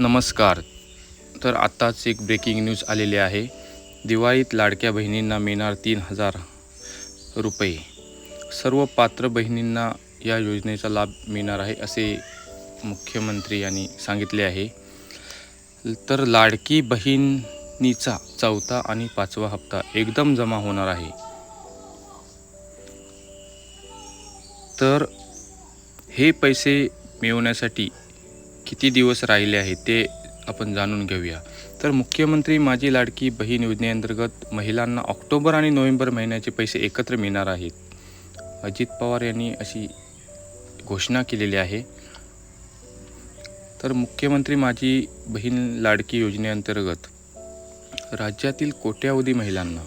नमस्कार. तर आत्ताच एक ब्रेकिंग न्यूज आलेली आहे. दिवाळीत लाडक्या बहिणींना मिळणार तीन हजार रुपये. सर्व पात्र बहिणींना या योजनेचा लाभ मिळणार आहे असे मुख्यमंत्री यांनी सांगितले आहे. तर लाडकी बहिणीचा चौथा आणि पाचवा हप्ता एकदम जमा होणार आहे. तर हे पैसे मिळवण्यासाठी किती दिवस राहिले आहे ते आपण जाणून घेऊया. तर मुख्यमंत्री माझी लाडकी बहीण योजनेअंतर्गत महिलांना ऑक्टोबर आणि नोव्हेंबर महिन्याचे पैसे एकत्र मिळणार आहेत. अजित पवार यांनी अशी घोषणा केलेली आहे. तर मुख्यमंत्री माझी बहीण लाडकी योजनेअंतर्गत राज्यातील कोट्यावधी महिलांना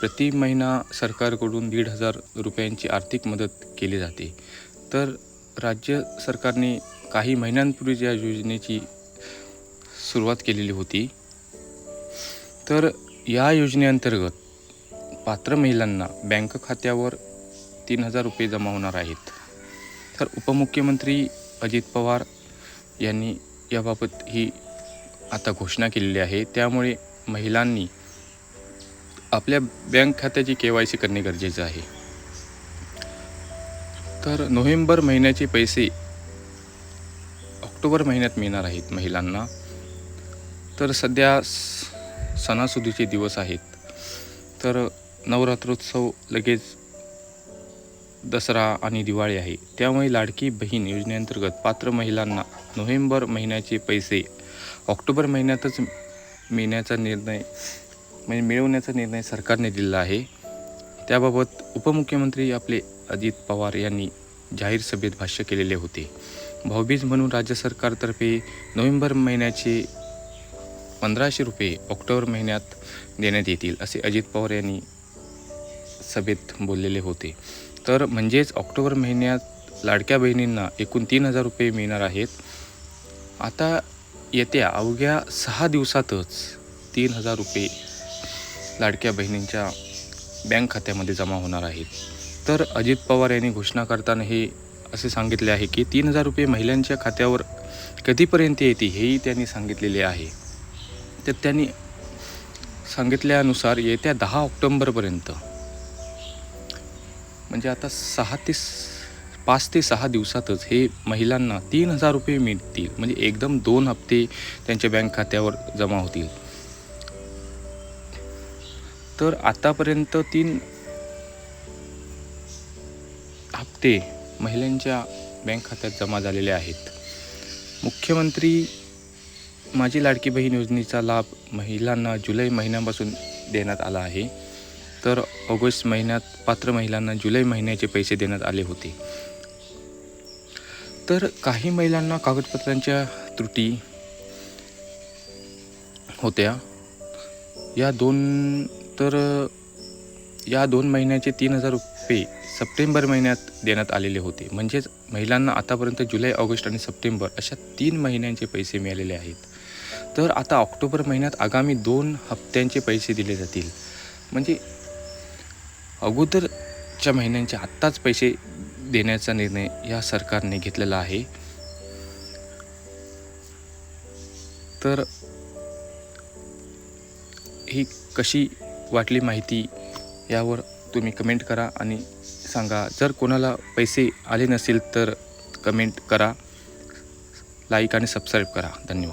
प्रति महिना सरकारकडून दीड हजार रुपयांची आर्थिक मदत केली जाते. तर राज्य सरकारने काही महिन्यांपूर्वीच या योजनेची सुरुवात केलेली होती तर या योजनेअंतर्गत पात्र महिलांना बँक खात्यावर तीन हजार रुपये जमा होणार आहेत. तर उपमुख्यमंत्री अजित पवार यांनी याबाबत ही आता घोषणा केलेली आहे. त्यामुळे महिलांनी आपल्या बँक खात्याची के वाय सी करणे गरजेचं आहे. तर नोव्हेंबर महिन्याचे पैसे ऑक्टोबर महिन्यात मिळणार आहेत महिलांना. तर सध्या स- सणासुदीचे दिवस आहेत. तर नवरात्रोत्सव लगेच दसरा आणि दिवाळी आहे. त्यामुळे लाडकी बहीण योजनेअंतर्गत पात्र महिलांना नोव्हेंबर महिन्याचे पैसे ऑक्टोबर महिन्यातच मिळण्याचा निर्णय म्हणजे मिळवण्याचा निर्णय सरकारने दिलेला आहे. त्याबाबत उपमुख्यमंत्री आपले अजित पवार यांनी जाहीर सभेत भाष्य केलेले होते. भाऊबीज म्हणून राज्य सरकारतर्फे नोव्हेंबर महिन्याचे पंधराशे रुपये ऑक्टोबर महिन्यात देण्यात येतील असे अजित पवार यांनी सभेत बोललेले होते. तर म्हणजेच ऑक्टोबर महिन्यात लाडक्या बहिणींना एकूण तीन हजार रुपये मिळणार आहेत. आता येत्या अवघ्या सहा दिवसातच तीन हजार रुपये लाडक्या बहिणींच्या बँक खात्यामध्ये जमा होणार आहेत. तर अजित पवार यांनी घोषणा करताना हे असे सांगितले आहे की तीन हजार रुपये महिलांच्या खात्यावर कधीपर्यंत येते हेही त्यांनी सांगितलेले आहे. तर त्यांनी सांगितल्यानुसार येत्या दहा ऑक्टोंबरपर्यंत म्हणजे आता सहा ते पाच ते सहा दिवसातच हे महिलांना तीन हजार रुपये मिळतील. म्हणजे एकदम दोन हप्ते त्यांच्या बँक खात्यावर जमा होतील. तर आतापर्यंत तीन हप्ते महिलांच्या बँक खात्यात जमा झालेले आहेत. मुख्यमंत्री माझी लाडकी बहीण योजनेचा लाभ महिलांना जुलै महिन्यापासून देण्यात आला आहे. तर ऑगस्ट महिन्यात पात्र महिलांना जुलै महिन्याचे पैसे देण्यात आले होते. तर काही महिलांना कागदपत्रांच्या त्रुटी होत्या. या दोन तर या दोन महिन्याचे तीन हजार रुपये सप्टेंबर महिन्यात देण्यात आलेले होते. म्हणजेच महिलांना आतापर्यंत जुलै ऑगस्ट आणि सप्टेंबर अशा तीन महिन्यांचे पैसे मिळालेले आहेत. तर आता ऑक्टोबर महिन्यात आगामी दोन हप्त्यांचे पैसे दिले जातील. म्हणजे अगोदरच्या महिन्यांचे आत्ताच पैसे देण्याचा निर्णय या सरकारने घेतलेला आहे. तर ही कशी वाटली माहिती यावर तुम्ही कमेंट करा आणि सांगा. जर कोणाला पैसे आले नसेल तर कमेंट करा. लाईक आणि सबस्क्राईब करा. धन्यवाद.